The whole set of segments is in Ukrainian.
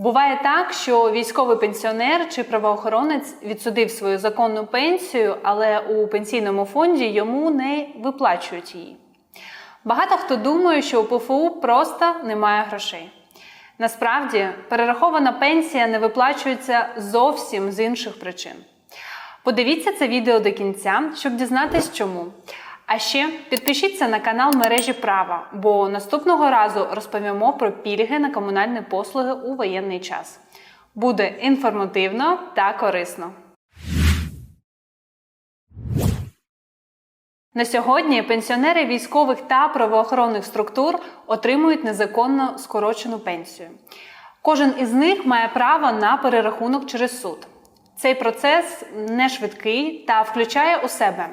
Буває так, що військовий пенсіонер чи правоохоронець відсудив свою законну пенсію, але у пенсійному фонді йому не виплачують її. Багато хто думає, що у ПФУ просто немає грошей. Насправді, перерахована пенсія не виплачується зовсім з інших причин. Подивіться це відео до кінця, щоб дізнатись чому. А ще підпишіться на канал мережі права, бо наступного разу розповімо про пільги на комунальні послуги у воєнний час. Буде інформативно та корисно. На сьогодні пенсіонери військових та правоохоронних структур отримують незаконно скорочену пенсію. Кожен із них має право на перерахунок через суд. Цей процес не швидкий та включає у себе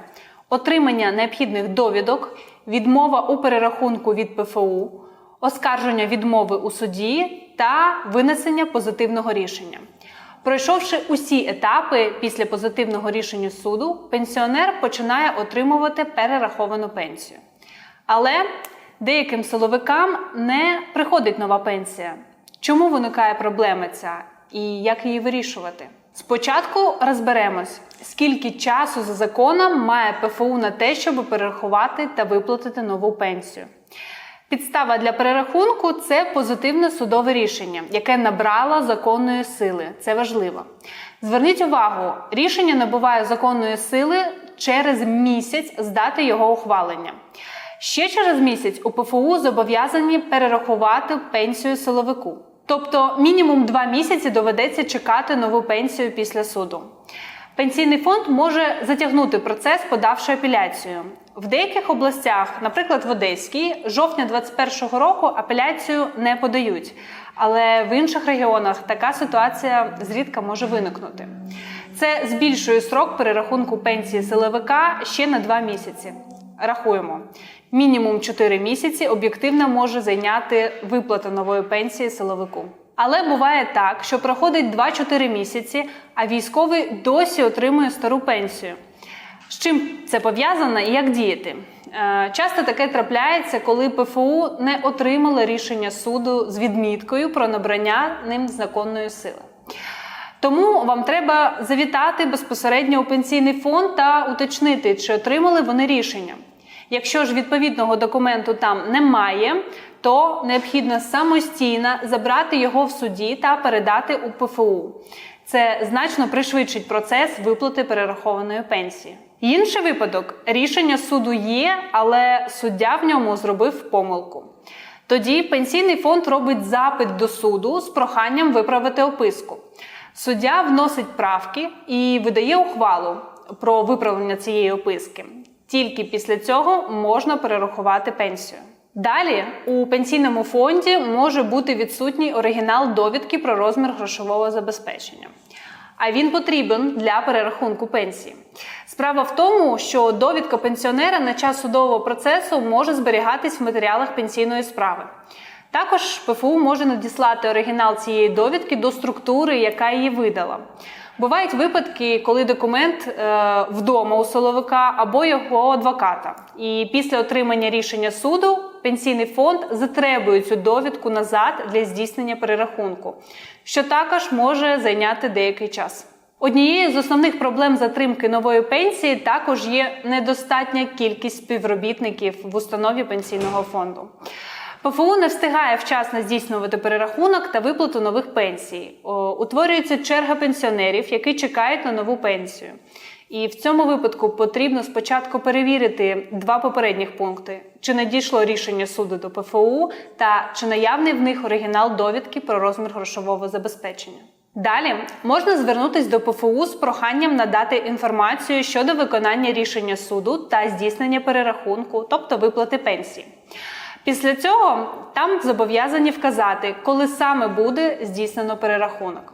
отримання необхідних довідок, відмова у перерахунку від ПФУ, оскарження відмови у суді та винесення позитивного рішення. Пройшовши усі етапи після позитивного рішення суду, пенсіонер починає отримувати перераховану пенсію. Але деяким силовикам не приходить нова пенсія. Чому виникає проблема ця і як її вирішувати? Спочатку розберемось, скільки часу за законом має ПФУ на те, щоб перерахувати та виплатити нову пенсію. Підстава для перерахунку це позитивне судове рішення, яке набрало законної сили. Це важливо. Зверніть увагу, рішення набуває законної сили через місяць з дати його ухвалення. Ще через місяць у ПФУ зобов'язані перерахувати пенсію силовику. Тобто мінімум два місяці доведеться чекати нову пенсію після суду. Пенсійний фонд може затягнути процес, подавши апеляцію. В деяких областях, наприклад, в Одеській, жовтня 2021 року апеляцію не подають. Але в інших регіонах така ситуація зрідка може виникнути. Це збільшує срок перерахунку пенсії силовика ще на два місяці. Рахуємо. Мінімум 4 місяці об'єктивно може зайняти виплата нової пенсії силовику. Але буває так, що проходить 2-4 місяці, а військовий досі отримує стару пенсію. З чим це пов'язано і як діяти? Е, Часто таке трапляється, коли ПФУ не отримали рішення суду з відміткою про набрання ним законної сили. Тому вам треба завітати безпосередньо у пенсійний фонд та уточнити, чи отримали вони рішення. Якщо ж відповідного документу там немає, то необхідно самостійно забрати його в суді та передати у ПФУ. Це значно пришвидшить процес виплати перерахованої пенсії. Інший випадок рішення суду є, але суддя в ньому зробив помилку. Тоді пенсійний фонд робить запит до суду з проханням виправити описку. Суддя вносить правки і видає ухвалу про виправлення цієї описки. Тільки після цього можна перерахувати пенсію. Далі у пенсійному фонді може бути відсутній оригінал довідки про розмір грошового забезпечення. А він потрібен для перерахунку пенсії. Справа в тому, що довідка пенсіонера на час судового процесу може зберігатись в матеріалах пенсійної справи. Також ПФУ може надіслати оригінал цієї довідки до структури, яка її видала. Бувають випадки, коли документ е, вдома у силовика або його адвоката. І після отримання рішення суду пенсійний фонд затребує цю довідку назад для здійснення перерахунку, що також може зайняти деякий час. Однією з основних проблем затримки нової пенсії також є недостатня кількість співробітників в установі пенсійного фонду. ПФУ не встигає вчасно здійснювати перерахунок та виплату нових пенсій. Утворюється черга пенсіонерів, які чекають на нову пенсію. І в цьому випадку потрібно спочатку перевірити два попередніх пункти: чи надійшло рішення суду до ПФУ та чи наявний в них оригінал довідки про розмір грошового забезпечення. Далі можна звернутися до ПФУ з проханням надати інформацію щодо виконання рішення суду та здійснення перерахунку, тобто виплати пенсії. Після цього там зобов'язані вказати, коли саме буде здійснено перерахунок.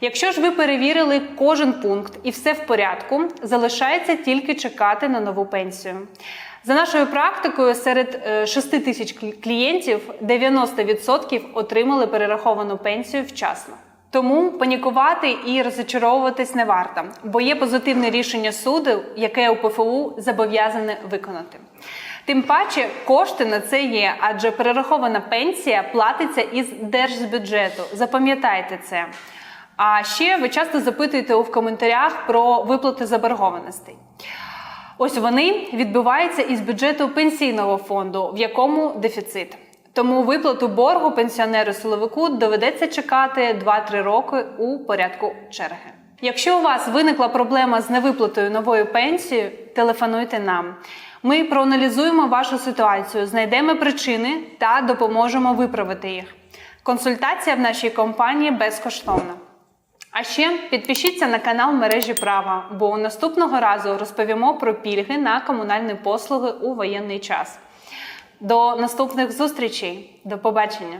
Якщо ж ви перевірили кожен пункт і все в порядку, залишається тільки чекати на нову пенсію. За нашою практикою, серед 6 тисяч клієнтів 90% отримали перераховану пенсію вчасно. Тому панікувати і розочаровуватись не варто, бо є позитивне рішення суду, яке у ПФУ зобов'язане виконати. Тим паче кошти на це є, адже перерахована пенсія платиться із держбюджету. Запам'ятайте це. А ще ви часто запитуєте у в коментарях про виплати заборгованостей. Ось вони відбуваються із бюджету пенсійного фонду, в якому дефіцит. Тому виплату боргу пенсіонеру силовику доведеться чекати 2-3 роки у порядку черги. Якщо у вас виникла проблема з невиплатою нової пенсії, телефонуйте нам. Ми проаналізуємо вашу ситуацію, знайдемо причини та допоможемо виправити їх. Консультація в нашій компанії безкоштовна. А ще підпишіться на канал мережі права, бо наступного разу розповімо про пільги на комунальні послуги у воєнний час. До наступних зустрічей. До побачення!